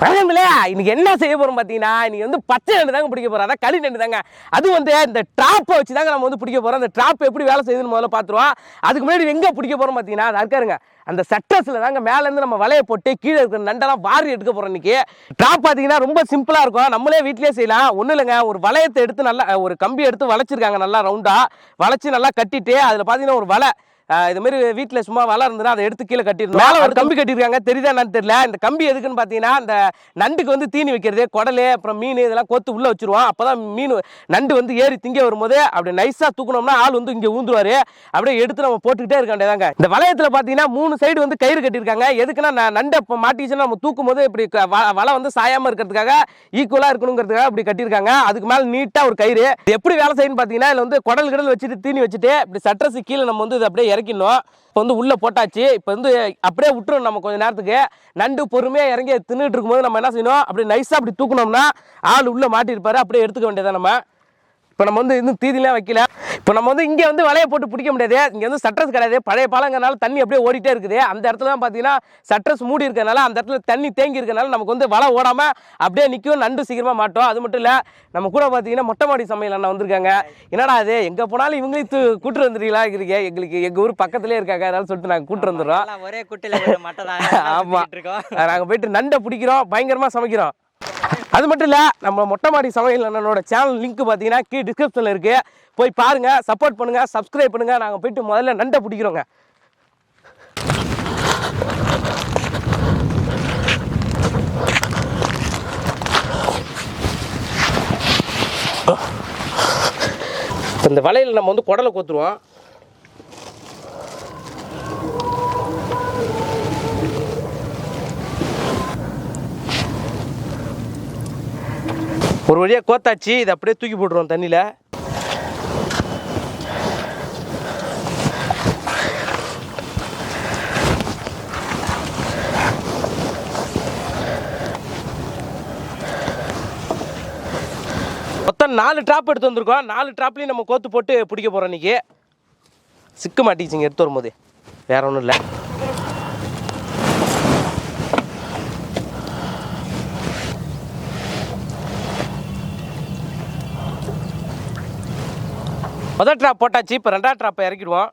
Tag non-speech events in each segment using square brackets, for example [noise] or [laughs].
வணக்கம்ல இன்னைக்கு என்ன செய்ய போறோம் பார்த்தீங்கன்னா இன்னைக்கு வந்து பச்சை நண்டு தாங்க பிடிக்க போறோம். அதான் களி நண்டு தாங்க. அது வந்து இந்த ட்ராப்பை வச்சு தாங்க நம்ம வந்து பிடிக்க போறோம். அந்த ட்ராப் எப்படி வேலை செய்யுதுன்னு முதல்ல பார்த்துருவோம் அதுக்கு முன்னாடி எங்கே பிடிக்க போறோம் பார்த்தீங்கன்னா அது இருக்காருங்க. அந்த சட்டஸில் தாங்க மேலேருந்து நம்ம வலையை போட்டு கீழே இருக்கிற நண்டெல்லாம் வாரி எடுக்க போகிறோம் இன்னைக்கு. ட்ராப் பார்த்தீங்கன்னா ரொம்ப சிம்பிளாக இருக்கும். நம்மளே வீட்டிலே செய்யலாம். ஒன்றும் இல்லைங்க. ஒரு வளையத்தை எடுத்து நல்லா ஒரு கம்பி எடுத்து வளைச்சிருக்காங்க நல்லா ரவுண்டாக வளைச்சி நல்லா கட்டிட்டு அதில் பார்த்தீங்கன்னா ஒரு வலை. ஆஹ் இது மாதிரி வீட்டில் சும்மா வலை இருந்ததுன்னா அதை எடுத்து கீழே கட்டிருந்தோம் மேலே ஒரு கம்பி கட்டியிருக்காங்க. தெரியுதா என்னன்னு தெரியல. இந்த கம்பி எதுக்குன்னு பார்த்தீங்கன்னா இந்த நண்டுக்கு வந்து தீனி வைக்கிறது குடலு அப்புறம் மீன் இதெல்லாம் கொத்து உள்ளே வச்சிருவோம். அப்போ தான் மீன் நண்டு வந்து ஏறி திங்க வரும்போது அப்படி நைஸாக தூக்கணும்னா ஆள் வந்து இங்கே ஊந்துருவாரு. அப்படியே எடுத்து நம்ம போட்டுக்கிட்டே இருக்க வேண்டியதாங்க இந்த வளையத்தில் பார்த்தீங்கன்னா மூணு சைடு வந்து கயிறு கட்டியிருக்காங்க. எதுக்குன்னா ந- நண்டை இப்போ மாட்டிச்சுன்னா நம்ம தூக்கும் போது இப்படி வலை வந்து சாயாமல் இருக்கிறதுக்காக ஈக்குவலாக இருக்கணுங்கிறதுக்காக இப்படி கட்டியிருக்காங்க. அதுக்கு மேலே நீட்டாக ஒரு கயிறு. எப்படி வேலை செய்யணும்னு பார்த்தீங்கன்னா இதில் வந்து குடல் கிடல் வச்சுட்டு தீனி வச்சுட்டு இப்படி சட்டரசு கீழே நம்ம வந்து இதை அப்படியே இறக்கிடணும். இப்போ வந்து உள்ளே போட்டாச்சு. இப்போ வந்து அப்படியே விட்டுரும் நம்ம கொஞ்ச நேரத்துக்கு. நண்டு பொறுமையாக இறங்கி தின்னுட்டு இருக்கும்போது நம்ம என்ன செய்யணும்? அப்படி நைஸாக அப்படி தூக்கணும்னா ஆள் உள்ளே மாட்டியிருப்பாரு. அப்படியே எடுத்துக்க வேண்டியதான் நம்ம. இப்போ நம்ம வந்து இன்னும் தீதிலாம் வைக்கல. இப்போ நம்ம வந்து இங்கே வந்து வலையை போட்டு பிடிக்க முடியாது. இங்கே வந்து சட்ரஸ் கிடையாது. பழைய பாலங்கிறனால தண்ணி அப்படியே ஓடிட்டே இருக்குது. அந்த இடத்துல தான் பார்த்தீங்கன்னா சட்ரஸ் மூடி இருக்கறனால அந்த இடத்துல தண்ணி தேங்கி இருக்கறனால நமக்கு வந்து வலை ஓடாமல் அப்படியே நிற்கும் நண்டு சீக்கிரமாக மாட்டோம். அது மட்டும் இல்லை நம்ம கூட பார்த்தீங்கன்னா மொட்டை மாடி சமையல் அண்ணா வந்திருக்காங்க. என்னடா அது எங்கே போனாலும் இவங்களையும் தூ கூட்டு வந்துடுறீங்களா இருக்கிறீங்க எங்களுக்கு எங்கள் ஊர் பக்கத்துலேயே இருக்காங்க. அதனால சொல்லிட்டு நாங்கள் கூட்டு வந்துடுறோம். ஒரே குட்டையில போட்டு மட்டை தான். ஆமா. இருக்கோம். நாங்கள் போயிட்டு நண்டை பிடிக்கிறோம். பயங்கரமாக சமைக்கிறோம். அது மட்டும் இல்லை நம்ம மொட்டை மாடி சமையல் அண்ணனோட சேனல் லிங்க் பார்த்தீங்கன்னா கீழே டிஸ்கிரிப்ஷனில் இருக்குது போய் பாருங்கள் சப்போர்ட் பண்ணுங்கள் சப்ஸ்கிரைப் பண்ணுங்கள் நாங்கள் போயிட்டு முதல்ல நண்டை பிடிக்கிறோங்க. இந்த வலையில் நம்ம வந்து குடலை கொத்துருவோம். ஒரு வழியாக கோத்தாச்சு இதை அப்படியே தூக்கி போட்டுருவோம் தண்ணியில். மொத்தம் நாலு ட்ராப் எடுத்து வந்திருக்கோம். நாலு ட்ராப்லேயும் நம்ம கோத்து போட்டு பிடிக்க போகிறோம் இன்னைக்கு. சிக்க மாட்டிச்சிங்க எடுத்து வரும்போது. வேற ஒன்றும் இல்லை. முதல் ட்ராப் போட்டாச்சு இப்போ ரெண்டாவது ட்ராப்பை இறக்கிடுவோம்.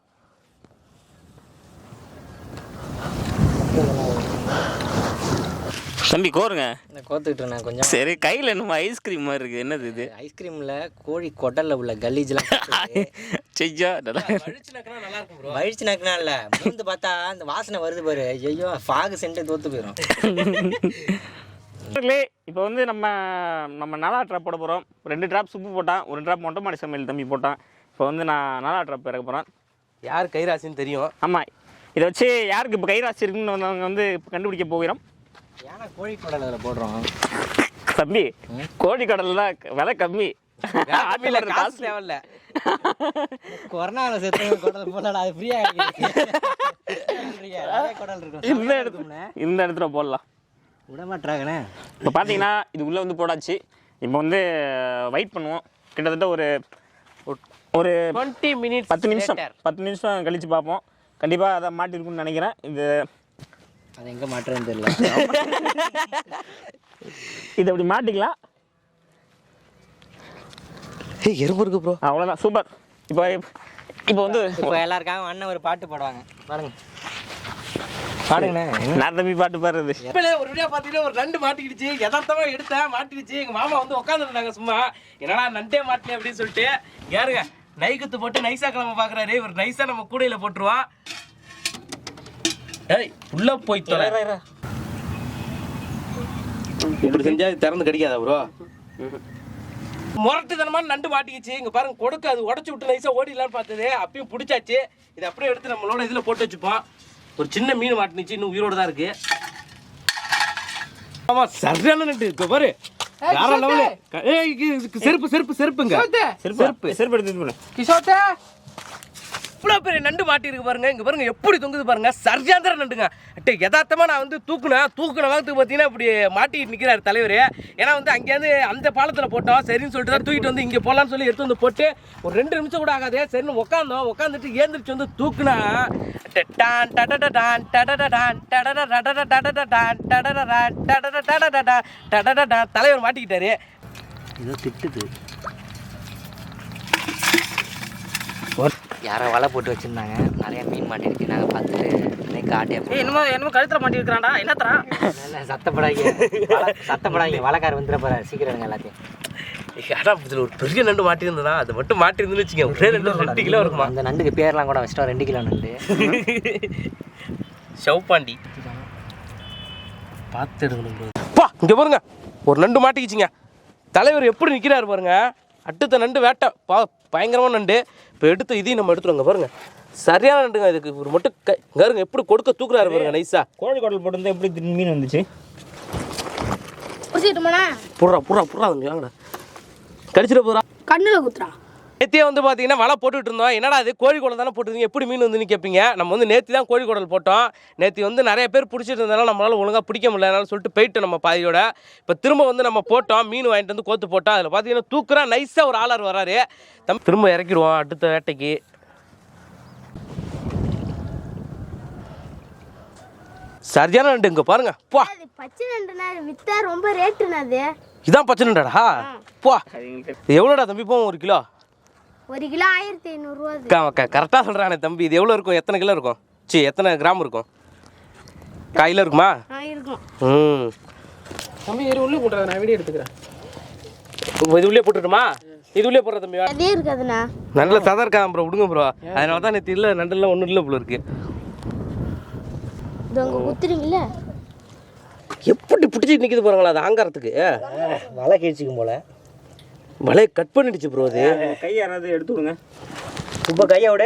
தம்பி கோருங்க. நான் கோத்துக்கிட்டு கொஞ்சம்? சரி கையில் என்னமோ ஐஸ்கிரீம் மாதிரி இருக்கு. என்னது இது? ஐஸ்கிரீம்ல கோழி கொடல்ல உள்ள கலீஜ்லாம் [laughs] செய்யா நல்லா நல்லா இருக்கும் ப்ரோ வழிச்சு நக்கினா இல்ல. மூந்து பார்த்தா அந்த வாசனை வருது பாரு. ஐயோ ஃபாகு சென்ட்டு தோத்து போயிடும் இப்போ வந்து நம்ம நம்ம நாலா ட்ராப் போட போகிறோம் ரெண்டு ட்ராப் சுப்பு போட்டான் ஒரு ட்ராப் மொட்டை மாடி சமையல் தம்பி போட்டான். இப்போ வந்து நான் நாலா ட்ராப் இறக்க போகிறேன் யார் கைராசின்னு தெரியும். ஆமாம் இதை வச்சு யாருக்கு இப்போ கைராசி இருக்குன்னு வந்தவங்க வந்து கண்டுபிடிக்க போகிறோம். ஏன்னா கோழி கொடல் அதில் போடுறோம். தம்பி கோழி கடல் தான் விலை கம்மி. காசு தேவையில்ல. கொரோனாவில் செத்து குடல் போடல அது ஃப்ரீயா குடல் இருக்கும். இந்த இடத்துல இந்த இடத்துல போடலாம். விட மாட்டாங்கண்ணே இப்போ பார்த்தீங்கன்னா இது உள்ளே வந்து போடாச்சு. இப்போ வந்து வெயிட் பண்ணுவோம். கிட்டத்தட்ட ஒரு ஒரு டுவெண்ட்டி மினிட்ஸ் பத்து நிமிஷம் பத்து நிமிஷம் கழிச்சு பார்ப்போம். கண்டிப்பாக அதை மாட்டிருக்குன்னு நினைக்கிறேன். இது அது எங்க மாட்டுறதுன்னு தெரியல. [laughs] இது அப்படி மாட்டிக்கலாம். ஏய் எறும்பு இருக்கு ப்ரோ அவ்வளோதான் சூப்பர். இப்போ இப்போ வந்து இப்போ எல்லாருக்காகவும் அண்ணன் ஒரு பாட்டு பாடுவாங்க. பாடுங்க பாடுங்கண்ணே நான் தம்பி பாட்டு பாடுறது. இப்பலே ஒரு வீடியோ பார்த்தீங்கன்னா ஒரு நண்டு மாட்டிக்கிடுச்சு. யதார்த்தமா எடுத்தேன் மாட்டிடுச்சு எங்க மாமா வந்து உட்காந்துருந்தாங்க சும்மா. என்னடா நண்டே மாட்டேன் அப்படின்னு சொல்லிட்டு. யாருங்க? நைக்குத்து போட்டு நைஸா கிளம்ப பாக்குறாரு. ஒரு நைஸா நம்ம கூடையில போட்டுருவோம் ஏய் உள்ள போய் தொலை. இப்படி செஞ்சா திறந்து கிடைக்காதா ப்ரோ முரட்டுத்தனமான நண்டு மாட்டிக்கிச்சு இங்க பாருங்க கொடுக்க அது உடச்சு விட்டு நைஸா ஓடிடலான்னு பார்த்தது. அப்பயும் பிடிச்சாச்சு. இதை அப்படியே எடுத்து நம்மளோட இதுல போட்டு வச்சுப்போம். ஒரு சின்ன மீன் மாட்டினுச்சு இன்னும் உயிரோட தான் இருக்கு. ஆமா சரியான நண்டு. இப்ப பாரு. வேற லெவலு. ஏய் செருப்பு செருப்பு செருப்புங்க. செருப்பு. செருப்பு எடுத்து இது பண்ணு கிஷோத்தே. எவ்வளோ பெரிய நண்டு மாட்டிருக்கு பாருங்க இங்கே பாருங்க எப்படி தொங்குது பாருங்க சரியாந்திர நண்டுங்க அட்டு யதார்த்தமாக நான் வந்து தூக்குனா தூக்குன வாரத்துக்கு பார்த்தீங்கன்னா இப்படி மாட்டிட்டு நிற்கிறார் தலைவர் ஏன்னா வந்து அங்கேயிருந்து அந்த பாலத்தில் போட்டோம் சரின்னு சொல்லிட்டு தான் தூக்கிட்டு வந்து இங்கே போகலான்னு சொல்லி எடுத்து வந்து போட்டு ஒரு ரெண்டு நிமிஷம் கூட ஆகாது சரின்னு உட்காந்தோம் உட்காந்துட்டு ஏந்திரிச்சு வந்து தூக்குனா டான் டடட டான் டடட டான் டடட டடட டடட டான் டடட டான் டடட டடட டான் டடட டான் தலைவர் மாட்டிக்கிட்டாரு ஏதோ யாரோ வலை போட்டு வச்சிருந்தாங்க. நிறைய மீன் மாட்டிருக்கு. நாங்கள் பார்த்துட்டு ஏய் என்னமோ என்னமோ கழுத்தில் மாட்டிருக்கிறான்டா. என்ன தரான் சத்தப்படாங்க சத்தப்படாங்க வலைக்கார வந்துட போகிறார் சீக்கிரம் எல்லாத்தையும். ஏடா இதில் ஒரு பெரிய நண்டு மாட்டியிருந்ததா அது மட்டும் மாட்டியிருந்துன்னு வச்சுங்க ஒரே ரெண்டு ரெண்டு கிலோ இருக்குமா? அந்த நண்டுக்கு பேர்லாம் கூட வச்சிட்டோம் ரெண்டு கிலோ நண்டு. [laughs] ஷவுப்பாண்டி. பார்த்து எடுக்கணும் பா இங்கே பாருங்க. ஒரு நண்டு மாட்டிக்கிச்சிங்க. தலைவர் எப்படி நிற்கிறாரு பாருங்க. அடுத்த நண்டு வேட்டை. பா பயங்கரமான நண்டு. இப்போ எடுத்து இதையும் நம்ம எடுத்துருவோங்க பாருங்க. சரியான நண்டுங்க இதுக்கு. ஒரு மட்டும் கை பாருங்க எப்படி கொடுக்க தூக்குறாரு பாருங்க நைஸா கோழி குடல் போட்டு எப்படி மீன் வந்துச்சு? புறா புறா தம்பி வாங்கடா. கடிச்சிட போறா கண்ணில் குத்துறா? நேத்தியே வந்து பார்த்தீங்கன்னா வலை போட்டுட்டு இருந்தோம். என்னடா அது கோழி குடல் தானே போட்டுருந்தீங்க எப்படி மீன் வந்துன்னு கேட்பீங்க நம்ம வந்து நேற்று தான் கோழி குடல் போட்டோம். நேற்று வந்து நிறைய பேர் பிடிச்சிட்டு இருந்தனால நம்மளால ஒழுங்காக பிடிக்க முடியல. அதனால சொல்லிட்டு போயிட்டோம் நம்ம பாதியோட. இப்போ திரும்ப வந்து நம்ம போட்டோம். மீன் வாங்கிட்டு வந்து கோத்து போட்டோம். அதில் பார்த்தீங்கன்னா தூக்குறா நைஸாக ஒரு ஆளார் வராரு. தம் திரும்ப இறக்கிடுவோம் அடுத்த வேட்டைக்கு. சரியான நண்டு இங்கே பாருங்க. போ. பச்சை நண்டுண்ணா? வித்தா ரொம்ப ரேட்டுண்ணா அது? இதான் பச்சை நண்டாடா? போ. எவ்வளோடா தம்பி? போவோம் ஒரு கிலோ. ஒரு கிலோ ஆயிரத்தி ஐநூறுரூவா கரெக்டாக சொல்கிறானே தம்பி. இது எவ்வளோ இருக்கும்? எத்தனை கிலோ இருக்கும்? சி எத்தனை கிராம் இருக்கும்? கையில் இருக்குமா? இருக்கும். ம். தம்பி இரு உள்ளே போட்டுறேன் நான் வீடியோ எடுத்துக்கிறேன். இது உள்ளே போட்டுட்டுமா? இது உள்ளே போடுற தம்பி. அதே இருக்காதுண்ணா. நல்ல சதம் இருக்கா ப்ரோ? விடுங்க ப்ரோ. அதனால தான் நேற்று இல்லை நண்டெல்லாம் ஒன்றும் இல்லை போல இருக்கு. இது அங்கே குத்துறீங்கள எப்படி பிடிச்சிட்டு நிற்கிது பாருங்களா அது ஆங்காரத்துக்கு. வலை கிழிச்சிக்கும் போல. வலையை கட் பண்ணிடுச்சு ப்ரோ அது. கை யாராவது எடுத்து விடுங்க. இப்போ கையோட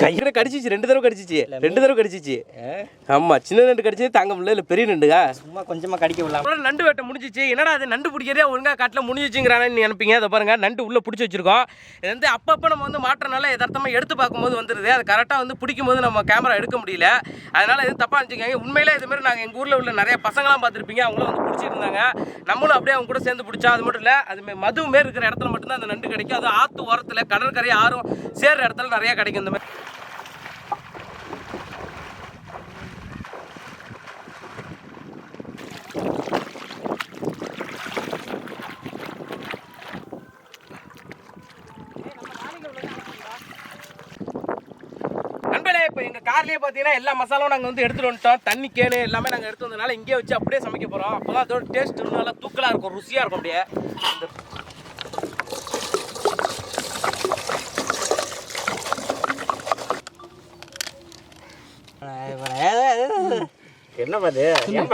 கையில கடிச்சிச்சு ரெண்டு தடவை கடிச்சிச்சு. ரெண்டு தடவை கடிச்சிச்சு. ஆமா சின்ன நண்டு கடிச்சது தாங்க முடியல இல்லை பெரிய நண்டுகா சும்மா கொஞ்சமாக கடிக்க விடலாம்? நண்டு வேட்டை முடிஞ்சிச்சு. என்னடா அது நண்டு பிடிக்கிறதே ஒழுங்கா காட்டில் முடிஞ்சிச்சுங்கிறானு நினைப்பீங்க? அதை பாருங்க நண்டு உள்ள பிடிச்சி வச்சிருக்கோம். இது வந்து அப்பப்போ நம்ம வந்து மாற்றனால யதார்த்தமாக எடுத்து பார்க்கும்போது வந்துடுது அது கரெக்டாக வந்து பிடிக்கும் போது நம்ம கேமரா எடுக்க முடியல. அதனால எதுவும் தப்பா நினச்சிக்கோங்க உண்மையிலே இது மாதிரி நாங்கள் எங்கள் ஊரில் உள்ள நிறைய பசங்களாம் பார்த்துருப்பீங்க. அவங்களும் வந்து பிடிச்சிட்டு இருந்தாங்க நம்மளும் அப்படியே அவங்க கூட சேர்ந்து பிடிச்சா அது மட்டும் இல்லை அது மது மாரி இருக்கிற இடத்துல மட்டும்தான் அந்த நண்டு கிடைக்கும். அது ஆற்று ஓரத்தில் கடற்கரை ஆறும் சேர்ற இடத்துல நிறைய கிடைக்கும் இந்த மாதிரி. இப்போ எங்கள் கார்லேயே பார்த்தீங்கன்னா எல்லா மசாலாவும் நாங்கள் வந்து எடுத்துட்டு வந்துட்டோம். தண்ணி கேனு எல்லாமே நாங்கள் எடுத்து வந்தனால இங்கேயே வச்சு அப்படியே சமைக்க போகிறோம் அப்போ தான் அதோட டேஸ்ட் நல்லா தூக்கலாக இருக்கும் ருசியாக இருக்கும் அப்படியே. இந்த என்ன பாது ஏன்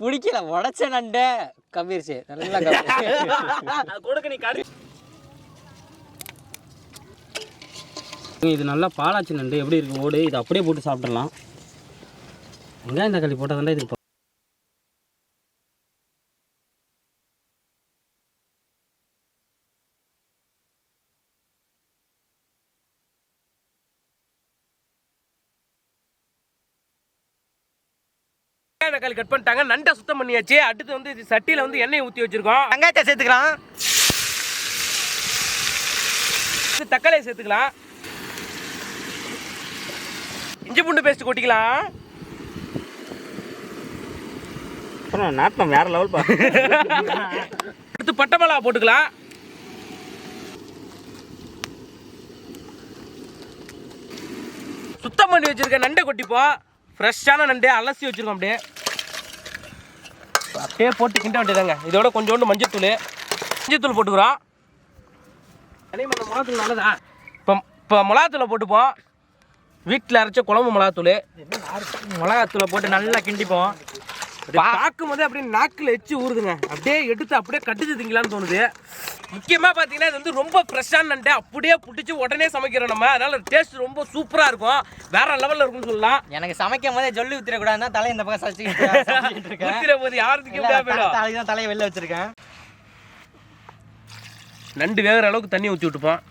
பிடிக்கல உடச்ச நண்டு. கம்மிருச்சு நல்லா கொடுக்க நீ கடி இது நல்லா பாலாச்சு நண்டு. எப்படி இருக்கு ஓடு? இது அப்படியே போட்டு சாப்பிடலாம் வெங்காயம் தக்காளி போட்டால் தானே இதுக்கு தக்காளி கட் பண்ணிட்டாங்க. நண்டை சுத்தம் பண்ணியாச்சு. அடுத்து வந்து இது சட்டியில் வந்து எண்ணெய் ஊற்றி வச்சிருக்கோம். வெங்காயத்தை சேர்த்துக்கலாம். தக்காளியை சேர்த்துக்கலாம். இஞ்சி பூண்டு பேஸ்ட் கொட்டிக்கலாம். நாட்டம் வேற லெவல் பா. அடுத்து பட்டை மிளகா போட்டுக்கலாம். சுத்தம் பண்ணி வச்சிருக்க நண்டை கொட்டிப்போம் ஃப்ரெஷ்ஷான நண்டு அலசி வச்சிருக்கோம் அப்படியே. அப்படியே போட்டு கிண்ட வேண்டியதாங்க இதோட கொஞ்சோண்டு மஞ்சத்தூள். மஞ்சத்தூள் போட்டுக்கிறோம். அதே மாதிரி மிளகாத்தூள் நல்லதா? இப்போ இப்போ மிளகாத்தூளை போட்டுப்போம். வீட்டில் அரைச்ச குழம்பு மிளகாத்தூள். மிளகாத்தூளை போட்டு நல்லா கிண்டிப்போம். பார்க்கும் போதே அப்படியே நாக்கில் எச்சு ஊறுதுங்க. அப்படியே எடுத்து அப்படியே கட்டிச்சு திங்கலான்னு தோணுது. முக்கியமாக பார்த்தீங்கன்னா இது வந்து ரொம்ப ஃப்ரெஷ்ஷான நண்டு. அப்படியே பிடிச்சி உடனே சமைக்கிறோம் நம்ம. அதனால டேஸ்ட் ரொம்ப சூப்பராக இருக்கும். வேற லெவலில் இருக்கும்னு சொல்லலாம். எனக்கு சமைக்கும் போதே ஜொல்லி ஊத்திரக்கூடாதுன்னா தலை இந்த பக்கம் சச்சிக்கிட்டு ஊத்திர போது யாருக்கு தலையை வெளில வச்சிருக்கேன். நண்டு வேகிற அளவுக்கு தண்ணி ஊற்றி விட்டுப்போம்.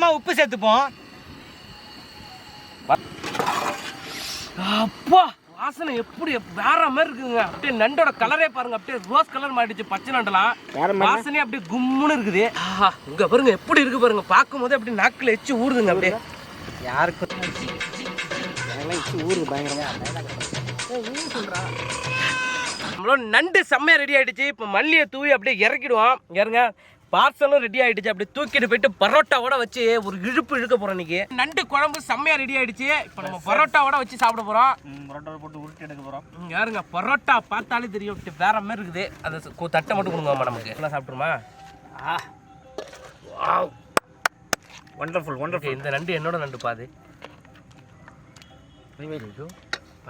முக்கியமா உப்பு சேர்த்துப்போம். அப்பா வாசனை எப்படி வேற மாதிரி இருக்குங்க. அப்படியே நண்டோட கலரே பாருங்க அப்படியே ரோஸ் கலர் மாறிடுச்சு பச்சை நண்டலாம் வாசனையே அப்படியே கும்முன்னு இருக்குது. ஆஹா இங்க பாருங்க எப்படி இருக்கு பாருங்க பார்க்கும் போதே அப்படியே நாக்குல எச்சு ஊறுதுங்க அப்படியே. யாருக்கு? நம்மளோட நண்டு செம்மையா ரெடி ஆயிடுச்சு. இப்போ மல்லியை தூவி அப்படியே இறக்கிடுவோம். இறங்க பார்சலும் ரெடி ஆயிடுச்சு. அப்படியே தூக்கிட்டு போயிட்டு பரோட்டாவோட வச்சு ஒரு இழுப்பு இழுக்க போறோம் இன்னைக்கு. நண்டு குழம்பு செம்மையா ரெடி ஆயிடுச்சு. இப்போ நம்ம பரோட்டாவோட வச்சு சாப்பிட போறோம். பரோட்டா போட்டு உருட்டி எடுக்க போகிறோம் ம், யாருங்க? பரோட்டா பார்த்தாலே தெரியும். இப்படி வேற மாதிரி இருக்குது. அதை தட்டை மட்டும் கொடுங்கம்மா நமக்கு. எல்லாம் சாப்பிட்ருமா ஒண்டர்ஃபுல் ஓகே ஒண்டர்ஃபுல் இந்த நண்டு என்னோட நண்டு பாது.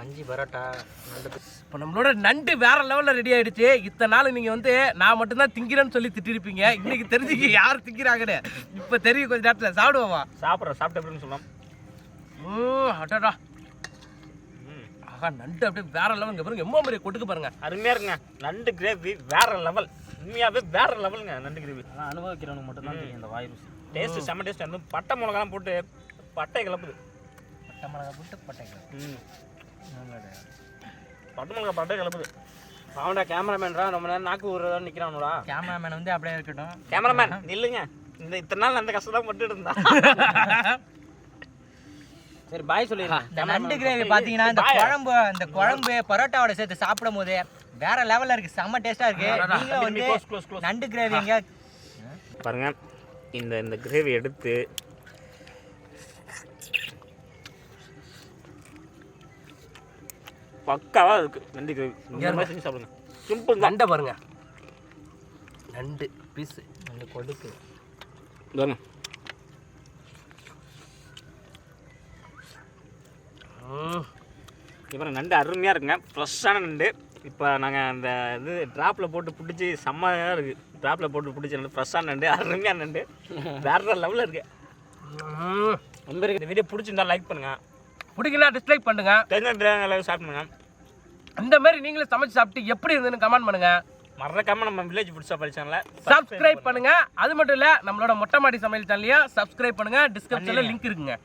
பஞ்சி பரோட்டா நல்ல இப்போ நம்மளோட நண்டு வேற லெவலில் ரெடி ஆயிடுச்சு. இத்தனை நாள் நீங்கள் வந்து நான் மட்டும்தான் திங்கிறேன்னு சொல்லி திட்டிருப்பீங்க. இன்னைக்கு தெரிஞ்சுக்க யார் திங்கிறாங்கன்னு. இப்போ தெரியும் கொஞ்ச நேரத்தில். சாப்பிடுவோமா? சாப்பிட்றோம். சாப்பிட்ட எப்படின்னு சொல்லலாம். ம் அடடா. ஆஹா நண்டு அப்படியே வேற லெவல் இங்கே பாருங்க எம்மோ மாதிரி கொட்டுக்கு பாருங்க. அருமையாக இருக்குங்க. நண்டு கிரேவி வேற லெவல் உண்மையாகவே வேற லெவலுங்க நண்டு கிரேவி ஆனால் அனுபவிக்கிறவனுக்கு மட்டும்தான் தெரியும் இந்த வாய் ருசி. டேஸ்ட் செம்ம டேஸ்ட் வந்து பட்டை மிளகாலாம் போட்டு பட்டை கிளப்புது பட்டை மிளகா போட்டு பட்டை ம். பட்டை மிளகா பட்டை கிளப்புது. அவன்டா கேமராமேன்டா ரொம்ப நேரம் நாக்கு ஊறுறதா நிற்கிறானுடா கேமராமேன் வந்து அப்படியே இருக்கட்டும். கேமராமேன் நில்லுங்க. இந்த இத்தனை நாள் அந்த கஷ்டம் தான் பட்டு இருந்தா சரி பாய் சொல்லிடுறேன். இந்த நண்டு கிரேவி பாத்தீங்கன்னா இந்த குழம்பு இந்த குழம்பு பரோட்டாவோட சேர்த்து சாப்பிடும் போது வேற லெவல்ல இருக்கு. செம்ம டேஸ்டா இருக்கு. நீங்களும் வந்து. நண்டு கிரேவி எங்க பாருங்க இந்த இந்த கிரேவி எடுத்து பக்காவா இருக்கு. நண்டு கிரேவி இந்த மாதிரி செஞ்சு சாப்பிடுங்க சிம்பிள் நண்டை பாருங்க. நண்டு பீஸு நண்டு கொடுக்கு. பாருங்க இப்போ நண்டு அருமையாக இருக்குங்க. ஃப்ரெஷ்ஷான நண்டு. இப்போ நாங்கள் அந்த இது ட்ராப்பில் போட்டு பிடிச்சி செம்மையாக இருக்குது ட்ராப்பில் போட்டு பிடிச்ச நண்டு ஃப்ரெஷ்ஷான நண்டு அருமையான நண்டு. வேற லெவலில் இருக்குது ம். இந்த வீடியோ பிடிச்சிருந்தா லைக் பண்ணுங்கள் பிடிக்கல டிஸ்லைக் பண்ணுங்க. தெரிஞ்ச எல்லாரும் ஸ்டார்ட் பண்ணுங்க. இந்த மாதிரி நீங்களும் சமைச்சு சாப்பிட்டு எப்படி இருந்துன்னு கமெண்ட் பண்ணுங்க. மறக்காம நம்ம வில்லேஜ் ஃபுட் சாப்பாடு சேனலை சப்ஸ்கிரைப் பண்ணுங்க. அது மட்டும் இல்ல நம்மளோட மொட்டை மாடி சமையல் சேனலையும் சப்ஸ்கிரைப் பண்ணுங்க. டிஸ்கிரிப்ஷன்ல லிங்க் இருக்குங்க.